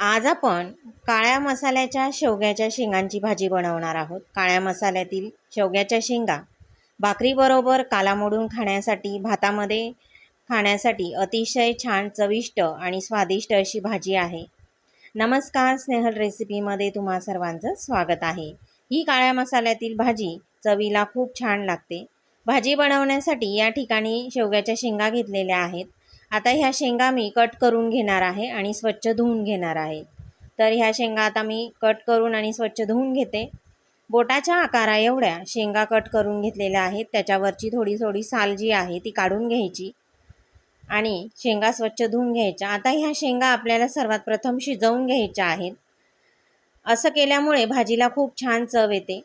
आज आपण काळ्या मसाल्याच्या शेवग्याच्या शेंगांची भाजी बनवणार आहोत. काळ्या मसाल्यातील शेवग्याच्या शेंगा भाकरीबरोबर कालामोडून खाण्यासाठी भातामध्ये खाण्यासाठी अतिशय छान चविष्ट आणि स्वादिष्ट अशी भाजी आहे. नमस्कार स्नेहल रेसिपीमध्ये तुम्हा सर्वांचं स्वागत आहे. ही काळ्या मसाल्यातील भाजी चवीला खूप छान लागते. भाजी बनवण्यासाठी या ठिकाणी शेवग्याच्या शेंगा घेतलेल्या आहेत. आता ह्या शेंगा मी कट करून घेणार आहे आणि स्वच्छ धुवून घेणार आहे. तर ह्या शेंगा आता मी कट करून आणि स्वच्छ धुवून घेते. बोटाच्या आकारा एवढ्या शेंगा कट करून घेतलेल्या आहेत. त्याच्यावरची थोडी थोडी साल जी आहे ती काढून घ्यायची आणि शेंगा स्वच्छ धुवून घ्यायच्या. आता ह्या शेंगा आपल्याला सर्वात प्रथम शिजवून घ्यायच्या आहेत. असं केल्यामुळे भाजीला खूप छान चव येते.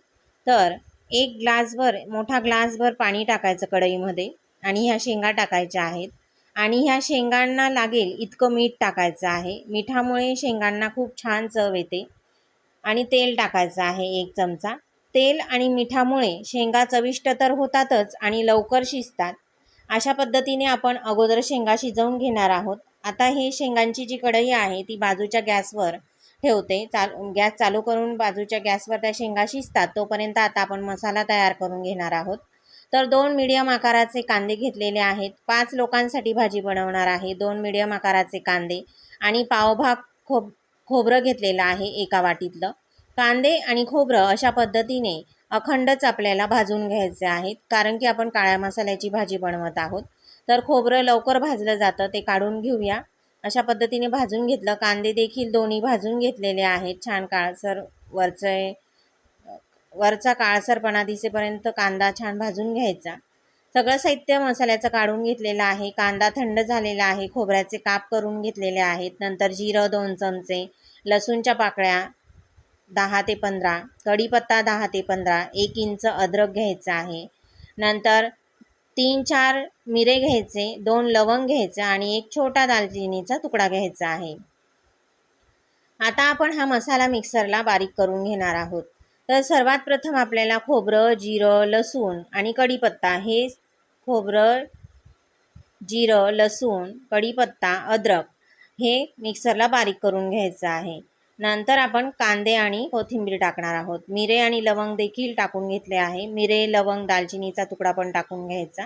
तर एक ग्लासभर मोठा ग्लासभर पाणी टाकायचं कढईमध्ये आणि ह्या शेंगा टाकायच्या आहेत. आणि ह्या शेंगांना लागेल इतकं मीठ टाकायचं आहे. मिठामुळे शेंगांना खूप छान चव येते. आणि तेल टाकायचं आहे एक चमचा. तेल आणि मिठामुळे शेंगा चविष्ट तर होतातच आणि लवकर शिजतात. अशा पद्धतीने आपण अगोदर शेंगा शिजवून घेणार आहोत. आता हे शेंगांची जी कढई आहे ती बाजूच्या गॅसवर ठेवते. चाल गॅस चालू करून बाजूच्या गॅसवर त्या शेंगा शिजतात. तोपर्यंत आता आपण मसाला तयार करून घेणार आहोत. तर दोन मीडियम आकाराचे कांदे घेतलेले आहेत. पाच लोकांसाठी भाजी बनवणार आहे. दोन मीडियम आकाराचे कांदे आणि पावभाग खोब खोबरं घेतलेलं आहे एका वाटीतलं. कांदे आणि खोबरं अशा पद्धतीने अखंडच आपल्याला भाजून घ्यायचे आहेत. कारण की आपण काळ्या मसाल्याची भाजी बनवत आहोत. तर खोबरं लवकर भाजलं जातं. ते काढून घेऊया. अशा पद्धतीने भाजून घेतलं. कांदे देखील दोन्ही भाजून घेतलेले आहेत. छान काळसर वरचे वरचा काळसरपणा दिसेपर्यंत कांदा छान भाजून घ्यायचा. सगळं साहित्य मसाल्याचं काढून घेतलेलं आहे. कांदा थंड झालेला आहे. खोबऱ्याचे काप करून घेतलेले आहेत. नंतर जिरं दोन चमचे लसूणच्या पाकळ्या दहा ते पंधरा कढीपत्ता दहा ते पंधरा एक इंच अद्रक घ्यायचं आहे. नंतर तीन चार मिरे घ्यायचे दोन लवंग घ्यायचे आणि एक छोटा दालचिनीचा तुकडा घ्यायचा आहे. आता आपण हा मसाला मिक्सरला बारीक करून घेणार आहोत. तर सर्वात प्रथम आपल्याला खोबरं जिरं लसूण आणि कढीपत्ता हे खोबरं जिरं लसूण कढीपत्ता अद्रक हे मिक्सरला बारीक करून घ्यायचं आहे. नंतर आपण कांदे आणि कोथिंबीर टाकणार आहोत. मिरे आणि लवंग देखील टाकून घेतले आहे. मिरे लवंग दालचिनीचा तुकडा पण टाकून घ्यायचा.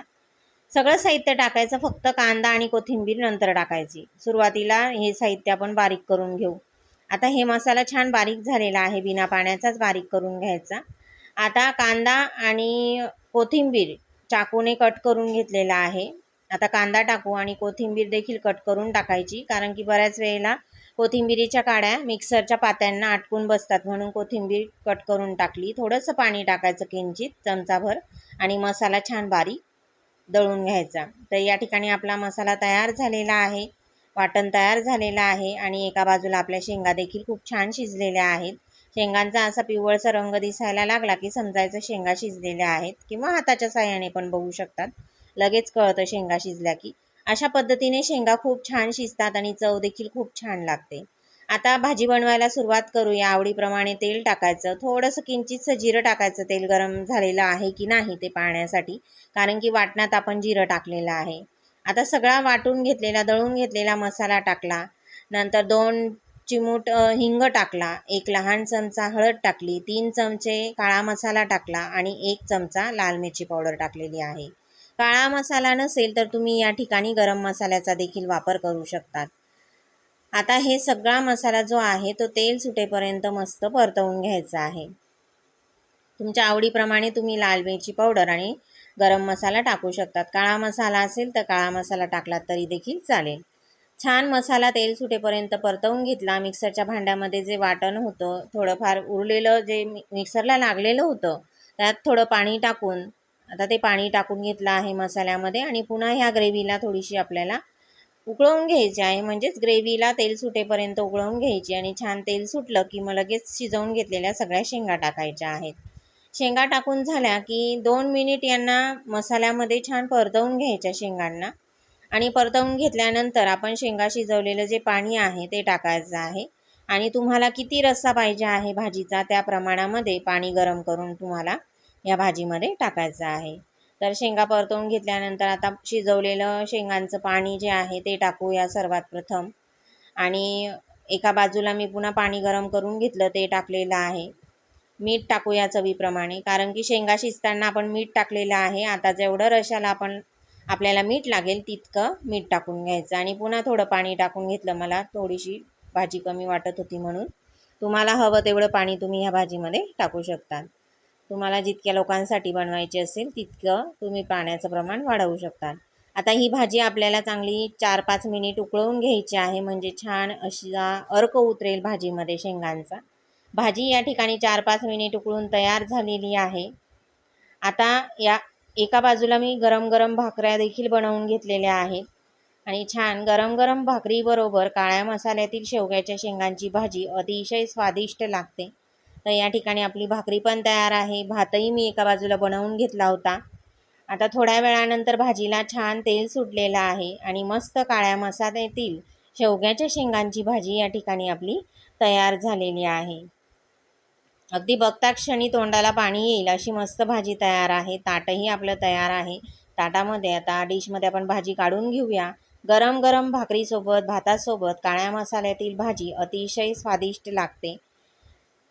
सगळं साहित्य टाकायचं. फक्त कांदा आणि कोथिंबीर नंतर टाकायची. सुरुवातीला हे साहित्य आपण बारीक करून घेऊ. आता हे मसाला छान बारीक झालेला आहे बिना पाण्याचाच बारीक करून घ्यायचा. आता कांदा आणि कोथिंबीर चाकूने कट करून घेतलेला आहे. आता कांदा टाकू आणि कोथिंबीर देखील कट करून टाकायची कारण की बऱ्याच वेळेला कोथिंबिरीच्या काड्या मिक्सरच्या पात्यांना अटकून बसतात म्हणून कोथिंबीर कट करून टाकली. थोडंसं पाणी टाकायचं किंचित चमचाभर आणि मसाला छान बारीक दळून घ्यायचा. तर या ठिकाणी आपला मसाला तयार झालेला आहे. वाटण तयार झालेलं आहे आणि एका बाजूला आपल्या शेंगा देखील खूप छान शिजलेल्या आहेत. शेंगांचा असा पिवळसा रंग दिसायला लागला की समजायचं शेंगा शिजलेल्या आहेत किंवा हाताच्या साह्याने पण बघू शकतात. लगेच कळतं शेंगा शिजल्या की. अशा पद्धतीने शेंगा खूप छान शिजतात आणि चव देखील खूप छान लागते. आता भाजी बनवायला सुरुवात करूया. आवडीप्रमाणे तेल टाकायचं. थोडंसं किंचितसं जिरं टाकायचं. तेल गरम झालेलं आहे की नाही ते पाहण्यासाठी. कारण की वाटणात आपण जिरं टाकलेलं आहे. आता सगळा वाटून घेतलेला दळून घेतलेला मसाला टाकला. नंतर दोन चिमूट हिंग टाकला. एक लहान चमचा हळद टाकली. तीन चमचे काळा मसाला टाकला आणि एक चमचा लाल मिरची पावडर टाकलेली आहे. काळा मसाला नसेल तर तुम्ही या ठिकाणी गरम मसाल्याचा देखील वापर करू शकतात. आता हे सगळा मसाला जो आहे तो तेल सुटेपर्यंत मस्त परतवून घ्यायचा आहे. तुमच्या आवडीप्रमाणे तुम्ही लाल मिरची पावडर आणि गरम मसाला टाकू शकतात. काळा मसाला असेल तर काळा मसाला टाकला तरी देखील चालेल. छान मसाला तेल सुटेपर्यंत परतवून घेतला. मिक्सरच्या भांड्यामध्ये जे वाटण होतं थोडंफार उरलेलं जे मिक्सरला लागलेलं होतं त्यात थोडं पाणी टाकून आता ते पाणी टाकून घेतलं आहे मसाल्यामध्ये आणि पुन्हा ह्या ग्रेव्हीला थोडीशी आपल्याला उकळवून घ्यायची आहे. म्हणजेच ग्रेव्हीला तेल सुटेपर्यंत उकळवून घ्यायची आणि छान तेल सुटलं की मग लगेच शिजवून घेतलेल्या सगळ्या शेंगा टाकायच्या आहेत. शेंगा टाकून झाल्या की दोन मिनिट यांना मसाल्यामध्ये छान परतवून घ्यायच्या शेंगांना. आणि परतवून घेतल्यानंतर आपण शेंगा शिजवलेलं जे पाणी आहे ते टाकायचं आहे. आणि तुम्हाला किती रस्सा पाहिजे आहे भाजीचा त्या प्रमाणामध्ये पाणी गरम करून तुम्हाला या भाजीमध्ये टाकायचं आहे. तर शेंगा परतवून घेतल्यानंतर आता शिजवलेलं शेंगांचं पाणी जे आहे ते टाकूया सर्वात प्रथम. आणि एका बाजूला मी पुन्हा पाणी गरम करून घेतलं ते टाकलेलं आहे. मीठ टाकूया चवीप्रमाणे. कारण की शेंगा शिजताना आपण मीठ टाकलेलं आहे. आता जेवढं रशाला आपण आपल्याला मीठ लागेल तितकं मीठ टाकून घ्यायचं. आणि पुन्हा थोडं पाणी टाकून घेतलं मला. थोडीशी भाजी कमी वाटत होती म्हणून. तुम्हाला हवं तेवढं पाणी तुम्ही ह्या भाजीमध्ये टाकू शकता तुम्हाला जितक्या लोकांसाठी बनवायची असेल तितकं तुम्ही पाण्याचं प्रमाण वाढवू शकता आता ही भाजी आपल्याला चांगली चार पाच मिनिट उकळवून घ्यायची आहे. म्हणजे छान अशी अर्क उतरेल भाजीमध्ये शेंगांचा. भाजी या ठिकाणी चार पाच मिनिट उकळून तयार झालेली आहे. आता या एका बाजूला मी गरम गरम भाकऱ्या देखील बनवून घेतलेल्या आहेत. आणि छान गरम गरम भाकरीबरोबर काळ्या मसाल्यातील शेवग्याच्या शेंगांची भाजी अतिशय स्वादिष्ट लागते. तर या ठिकाणी आपली भाकरी पण तयार आहे. भातही मी एका बाजूला बनवून घेतला होता. आता थोड्या वेळानंतर भाजीला छान तेल सुटलेलं आहे आणि मस्त काळ्या मसाल्यातील शेवग्याच्या शेंगांची भाजी या ठिकाणी आपली तयार झालेली आहे. अगदी बघता क्षणी तोंडाला पाणी येईल अशी मस्त भाजी तयार आहे. ताटही आपलं तयार आहे. ताटामध्ये आता डिशमध्ये आपण भाजी काढून घेऊया. गरम गरम भाकरीसोबत भातासोबत काळ्या मसाल्यातील भाजी अतिशय स्वादिष्ट लागते.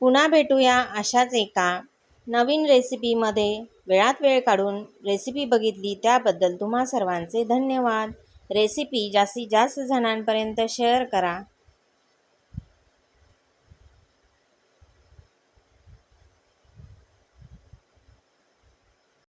पुन्हा भेटूया अशाच एका नवीन रेसिपीमध्ये. वेळात वेळ काढून रेसिपी बघितली त्याबद्दल तुम्हा सर्वांचे धन्यवाद. रेसिपी जास्तीत जास्त जणांपर्यंत शेअर करा.